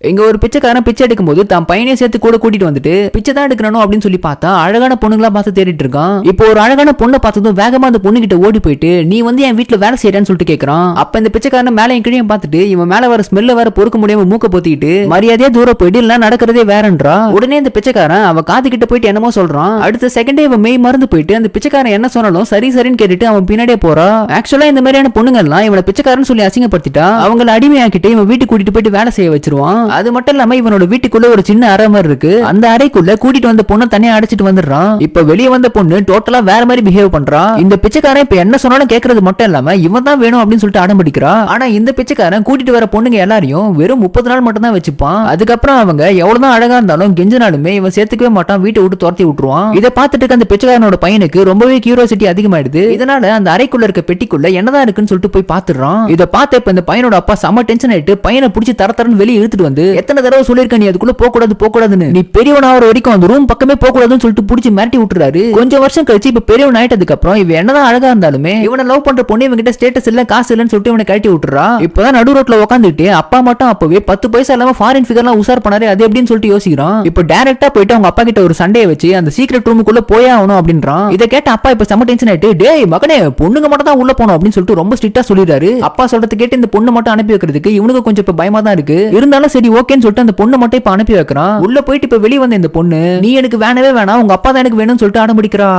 இங்க ஒரு பிச்சைக்காரன் பிச்சை எடுக்கும்போது தான் பையனையும் சேர்த்து கூட கூட்டிட்டு வந்துட்டு பிச்சை தான் எடுக்கணும் அப்படின்னு சொல்லி பார்த்தா அழகான பொண்ணுங்களா பார்த்து தேடிட்டு இருக்கான். இப்போ ஒரு அழகான பொண்ணை பார்த்ததும் வேகமா அந்த பொண்ணு கிட்ட ஓடி போயிட்டு நீ வந்து என் வீட்டுல வேலை செய்யறான்னு சொல்லிட்டு கேக்குறான். அப்ப இந்த பிச்சைக்காரன் மேல என் கீழே பார்த்துட்டு இவன் மேல வர ஸ்மெல்ல வேற பொறுக்க முடியாம மூக்க பொத்திக்கிட்டு மரியாதையா தூரம் போயிட்டு இல்ல நடக்கிறதே வேறன்றா? உடனே இந்த பிச்சைக்காரன் அவ காது கிட்ட போயிட்டு என்னமோ சொல்றான். அடுத்த செகண்டே இவன் மெய் மறந்து போயிட்டு அந்த பிச்சைக்காரன் என்ன சொன்னாலும் சரி சரின்னு கேட்டுட்டு அவன் பின்னாடியே போறான் ஆக்சுவலா இந்த மாதிரியான பொண்ணுங்க எல்லாம் இவனை பிச்சைக்காரன் சொல்லி அசிங்கப்படுத்திட்டா அவங்கள அடிமையாக்கிட்டு இவன் வீட்டுக்கு கூட்டிட்டு போயிட்டு வேலை செய்ய வச்சிருவான். அது மட்டும் இல்லாம இவனோட வீட்டுக்குள்ள ஒரு சின்ன அறை மாதிரி இருக்கு. அந்த அறைக்குள்ள கூட்டிட்டு வந்த பொண்ணை தனியா அடைச்சிட்டு வந்துடுறான். இப்ப வெளியே வந்த பொண்ணு டோட்டலா வேற மாதிரி பிஹேவ் பண்றான் இந்த பிச்சைக்காரன் இப்ப என்ன சொன்னாலும் கேக்குறது மட்டும் இல்லாம இவன் தான் வேணும் அப்படின்னு சொல்லிட்டு அடம்பிடிக்கிறான் ஆனா இந்த பிச்சைக்காரன் கூட்டிட்டு வர பொண்ணுங்க எல்லாரையும் வெறும் முப்பது நாள் மட்டும் தான் வச்சுப்பான். அதுக்கப்புறம் அவங்க எவ்வளவுதான் அழகா இருந்தாலும் கெஞ்சினாலுமே இவன் சேர்த்துக்கவே மாட்டான். வீட்டை விட்டு துரத்தி விட்டுருவான். இதை பார்த்துட்டு அந்த பிச்சைக்காரனோட பையனுக்கு ரொம்பவே கியூரியாசிட்டி அதிகமாயிடுது. இதனால அந்த அறைக்குள்ள இருக்க பெட்டிக்குள்ள என்னதான் இருக்குன்னு சொல்லிட்டு போய் பாத்துறான் இதை பார்த்த இப்ப இந்த பையனோட அப்பா செம டென்ஷன் ஆயிட்டு பையனை பிடிச்சி தர தரன்னு வெளியே இழுத்துட்டு வந்து எத்தனை தடவை சொல்லிருக்க நீ அதுக்குள்ள போக கூடாது போக கூடாதுன்னு நீ பெரியவன் ஆகிற வரைக்கும் அந்த ரூம் பக்கமே போக கூடாதுன்னு சொல்லிட்டு பிடிச்சி மிரட்டி விட்டுறாரு. கொஞ்சம் வருஷம் கழிச்சு இப்ப பெரியவன் ஆயிட்டதுக்கு அப்புறம் இவன் என்னதான் அழகா இருந்தாலுமே இவனை லவ் பண்ற பொண்ணு இவன் கிட்ட ஸ்டேட்டஸ் இல்ல காசு இல்லன்னு சொல்லிட்டு இவனை கழட்டி விட்டுறா. இப்பதான் நடு ரோட்ல உட்காந்துட்டு அப்பா மட்டும் அப்பவே பத்து பைசா இல்லாம ஃபாரின் ஃபிகர்லாம் உசார் பண்ணாரு அது எப்படின்னு சொல்லிட்டு யோசிக்கிறான். இப்ப டைரக்டா போயிட்டு அவங்க அப்பா கிட்ட ஒரு சண்டையை வச்சு அந்த சீக்ரெட் ரூமுக்குள்ள போயே ஆகணும் அப்படின்றான். இதை கேட்ட அப்பா இப்ப செம டென்ஷன் ஆயிட்டு டேய் மகனே பொண்ணுங்க மட்டும் தான் உள்ள போகணும் அப்படின்னு சொல்லிட்டு ரொம்ப ஸ்ட்ரிக்டா சொல்லிடுறாரு. அப்பா சொல்றது கேட்டு இந்த பொண்ணு மட்டும் அனுப்பி வைக்கிறதுக்கு இவனுக்கு கொஞ்சம் இப்ப பயமா தான் இருக்கு. இருந்தாலும் சரி ஓகேன்னு சொல்லிட்டு அந்த பொண்ணு மட்டும் இப்ப அனுப்பி வைக்கிறான். உள்ள போயிட்டு இப்ப வெளியே வந்த இந்த பொண்ணு நீ எனக்கு வேணவே வேணாம் உங்க அப்பா தான் எனக்கு வேணும்னு சொல்லிட்டு அடம் முடிக்கிறா